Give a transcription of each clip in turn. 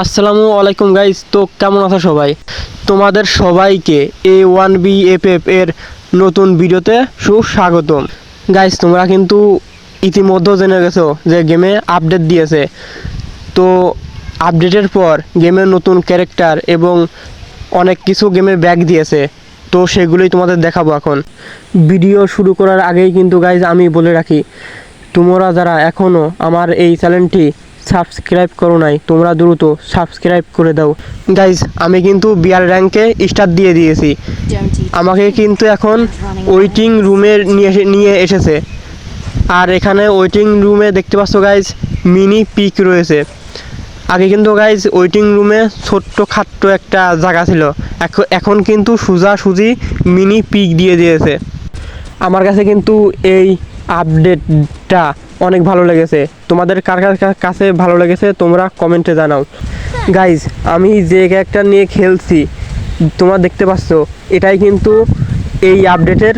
আসসালামু আলাইকুম গাইস তো কেমন আছো সবাই? তোমাদের সবাইকে A one B F F এর নতুন ভিডিওতে সুস্বাগতম। গাইস তোমরা কিন্তু ইতিমধ্যে জেনে গেছো যে গেমে আপডেট দিয়েছে। তো আপডেটের পর গেমের নতুন ক্যারেক্টার এবং অনেক কিছু গেমে ব্যাগ দিয়েছে। তো সেগুলোই তোমাদের দেখাবো এখন। ভিডিও শুরু করার আগেই কিন্তু গাইজ আমি বলে রাখি, তোমরা যারা এখনও আমার এই চ্যানেলটি সাবস্ক্রাইব করো নাই, তোমরা দ্রুত সাবস্ক্রাইব করে দাও। গাইজ আমি কিন্তু বিয়ার র্যাঙ্কে স্টার দিয়ে দিয়েছি। আমাকে কিন্তু এখন ওয়েটিং রুমে নিয়ে নিয়ে এসেছে। আর এখানে ওয়েটিং রুমে দেখতে পাচ্ছ গাইজ মিনি পিক রয়েছে। আগে কিন্তু গাইজ ওয়েটিং রুমে ছোট্ট খাট্ট একটা জায়গা ছিল। এখ- এখন কিন্তু সোজা সুজি মিনি পিক দিয়ে দিয়েছে। আমার কাছে কিন্তু এই আপডেটটা অনেক ভালো লেগেছে। তোমাদের কার কার কাছে ভালো লেগেছে তোমরা কমেন্টে জানাও। গাইজ আমি যে ক্যারেক্টার নিয়ে খেলছি, তোমরা দেখতে পাচ্ছ, এটাই কিন্তু এই আপডেটের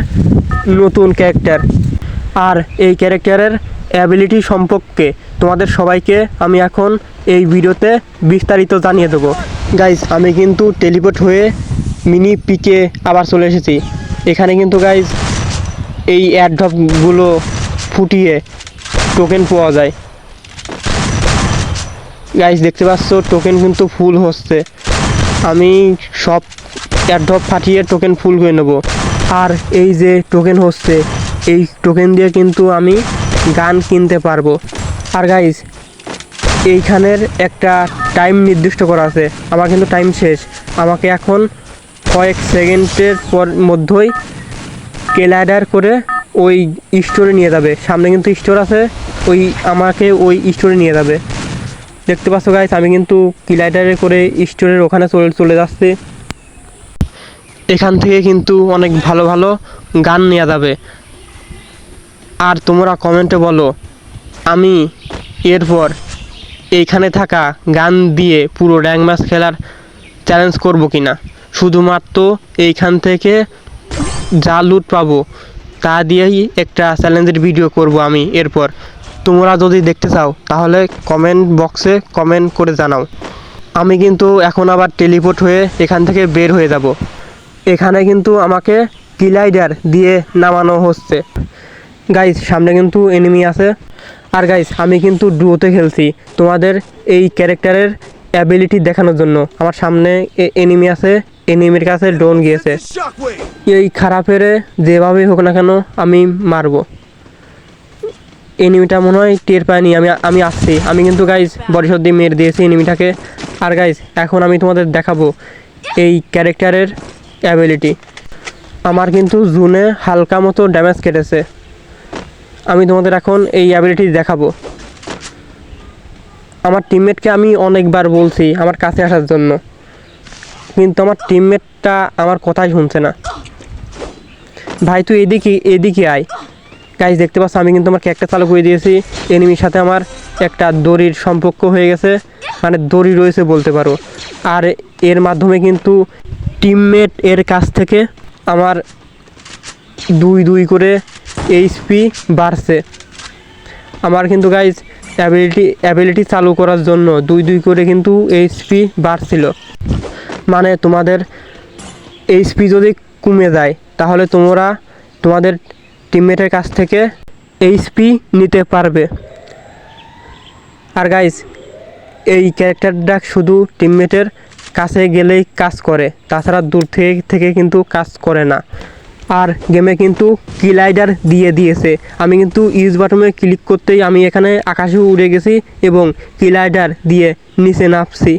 নতুন ক্যারেক্টার আর এই ক্যারেক্টারের অ্যাবিলিটি সম্পর্কে তোমাদের সবাইকে আমি এখন এই ভিডিওতে বিস্তারিত জানিয়ে দেবো। গাইজ আমি কিন্তু টেলিপোর্ট হয়ে মিনি পিকে আবার চলে এসেছি। এখানে কিন্তু গাইজ এই অ্যাডভপগুলো ফুটিয়ে টোকেন পাওয়া যায়। গাইজ দেখতে পাচ্ছ টোকেন কিন্তু ফুল হচ্ছে। আমি সব অ্যাডভপ ফাটিয়ে টোকেন ফুল করে নেব। আর এই যে টোকেন হচ্ছে, এই টোকেন দিয়ে কিন্তু আমি গান কিনতে পারব। আর গাইজ এইখানের একটা টাইম নির্দিষ্ট করা আছে। আমার কিন্তু টাইম শেষ। আমাকে এখন কয়েক সেকেন্ডের পর, মধ্যেই কেলাইডার করে ওই স্টোরে নিয়ে যাবে। সামনে কিন্তু স্টোর আছে, ওই আমাকে ওই স্টোরে নিয়ে যাবে। দেখতে পাচ্ছ গাইস আমি কিন্তু কিলাইডারে করে স্টোরের ওখানে চলে চলে যাচ্ছি। এখান থেকে কিন্তু অনেক ভালো ভালো গান নেওয়া যাবে। আর তোমরা কমেন্টে বলো, আমি এরপর এইখানে থাকা গান দিয়ে পুরো র্যাঙ্ক ম্যাচ খেলার চ্যালেঞ্জ করব কি না শুধুমাত্র এইখান থেকে যা লুট পাবো তা দিয়েই একটা চ্যালেঞ্জের ভিডিও করব আমি এরপর। তোমরা যদি দেখতে চাও, তাহলে কমেন্ট বক্সে কমেন্ট করে জানাও। আমি কিন্তু এখন আবার টেলিপোর্ট হয়ে এখান থেকে বের হয়ে যাব। এখানে কিন্তু আমাকে কিলাইডার দিয়ে নামানো হচ্ছে। গাইস সামনে কিন্তু এনিমি আছে। আর গাইস আমি কিন্তু ডুয়োতে খেলছি তোমাদের এই ক্যারেক্টারের অ্যাবিলিটি দেখানোর জন্য। আমার সামনে এনিমি আছে। এনিমির কাছে ড্রোন গিয়েছে। এই খারাপেরে যেভাবেই হোক না কেন আমি মারবো। এনিমিটা মনে হয় টের পায়নি, আমি আমি আসছি। আমি কিন্তু গাইজ বরিশর দিয়ে মেরে দিয়েছি এনিমিটাকে আর গাইজ এখন আমি তোমাদের দেখাবো এই ক্যারেক্টারের অ্যাবিলিটি আমার কিন্তু জুনে হালকা মতো ড্যামেজ কেটেছে। আমি তোমাদের এখন এই অ্যাবিলিটি দেখাবো। আমার টিমমেটকে আমি অনেকবার বলছি আমার কাছে আসার জন্য। কিন্তু আমার টিমমেটটা আমার কথাই শুনছে না। ভাই, তুই এদিকে এদিকে আয়। গাইজ দেখতে পাচ্ছ, আমি কিন্তু আমার ক্যারেক্টার চালু করে দিয়েছি। এনিমির সাথে আমার একটা দড়ির সম্পর্ক হয়ে গেছে। মানে দড়ি রয়েছে বলতে পারো। আর এর মাধ্যমে কিন্তু টিমমেট এর কাছ থেকে আমার দুই দুই করে এইচপি বাড়ছে। আমার কিন্তু গাইজ অ্যাবিলিটি অ্যাবিলিটি চালু করার জন্য দুই দুই করে কিন্তু এইচপি বাড়ছিল। মানে তোমাদের এইচপি যদি কমে যায় তাহলে তোমরা তোমাদের টিমমেটের কাছ থেকে এইচপি নিতে পারবে। আর গাইজ এই ক্যারেক্টারটা শুধু টিমমেটের কাছে গেলেই কাজ করে, তাছাড়া দূর থেকে থেকে কিন্তু কাজ করে না। আর গেমে কিন্তু কিলাইডার দিয়ে দিয়েছে। আমি কিন্তু ইউজ বাটনে ক্লিক করতেই আমি এখানে আকাশে উড়ে গেছি এবং কিলাইডার দিয়ে নিচে নামছি।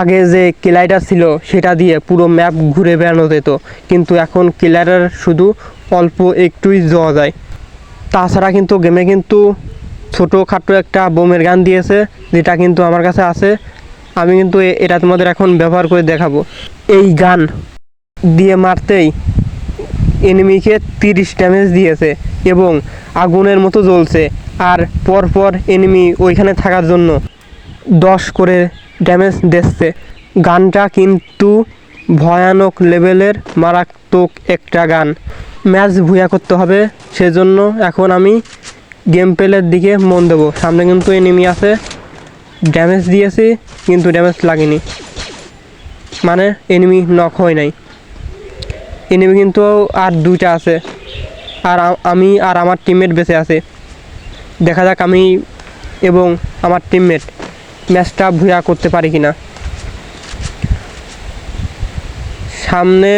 আগে যে কিলাইডার ছিল সেটা দিয়ে পুরো ম্যাপ ঘুরে বেড়ানো যেত। কিন্তু এখন কিলাইডার শুধু অল্প একটুই যাওয়া যায়। তাছাড়া কিন্তু গেমে কিন্তু ছোটোখাটো একটা বোমের গান দিয়েছে, যেটা কিন্তু আমার কাছে আছে। আমি কিন্তু এটা তোমাদের এখন ব্যবহার করে দেখাবো। এই গান দিয়ে মারতেই এনিমিকে তিরিশ ড্যামেজ দিয়েছে এবং আগুনের মতো জ্বলছে। আর পরপর এনিমি ওইখানে থাকার জন্য দশ করে ড্যামেজ দিচ্ছে। গানটা কিন্তু ভয়ানক লেভেলের মারাত্মক একটা গান। ম্যাচ ভুয়া করতে হবে, সেজন্য এখন আমি গেম প্লের দিকে মন দেবো। সামনে কিন্তু এনিমি আছে। ড্যামেজ দিয়েছি, কিন্তু ড্যামেজ লাগেনি। মানে এনিমি নক হয় নাই। এনিমি কিন্তু আর দুইটা আছে। আর আমি আর আমার টিমমেট বেঁচে আছে। দেখা যাক আমি এবং আমার টিমমেট ম্যাচটা ভুয়া করতে পারি কি না সামনে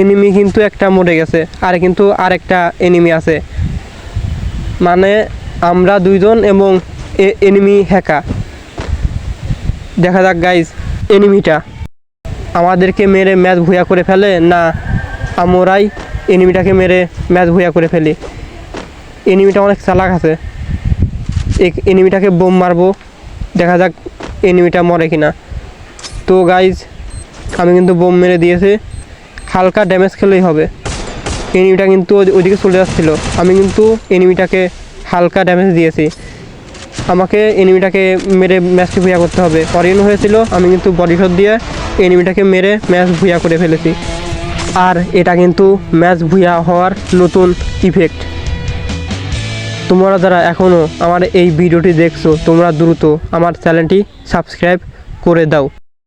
এনিমি কিন্তু একটা মরে গেছে, আর কিন্তু আরেকটা এনিমি আছে। মানে আমরা দুইজন এবং এনিমি হ্যাকা। দেখা যাক গাইজ এনিমিটা আমাদেরকে মেরে ম্যাচ ভুয়া করে ফেলে না আমরাই এনিমিটাকে মেরে ম্যাচ ভুয়া করে ফেলি? এনিমিটা অনেক চালাক আছে। এনিমিটাকে বোম মারবো। দেখা যাক এনিমিটা মরে কিনা। তো গাইজ আমি কিন্তু বোম মেরে দিয়েছি। হালকা ড্যামেজ খেলেই হবে। এনিমিটা কিন্তু ওদিকে চলে যাচ্ছিল। আমি কিন্তু এনিমিটাকে হালকা ড্যামেজ দিয়েছি। আমাকে এনিমিটাকে মেরে ম্যাচটি ভুয়া করতে হবে। অরিয়ন হয়েছিল, আমি কিন্তু বডি শট দিয়ে এনিমিটাকে মেরে ম্যাচ ভুয়া করে ফেলেছি। আর এটা কিন্তু ম্যাচ ভুয়া হওয়ার নতুন ইফেক্ট তোমরা যারা এখনও আমার এই ভিডিওটি দেখছ তোমরা দ্রুত আমার চ্যানেলটি সাবস্ক্রাইব করে দাও।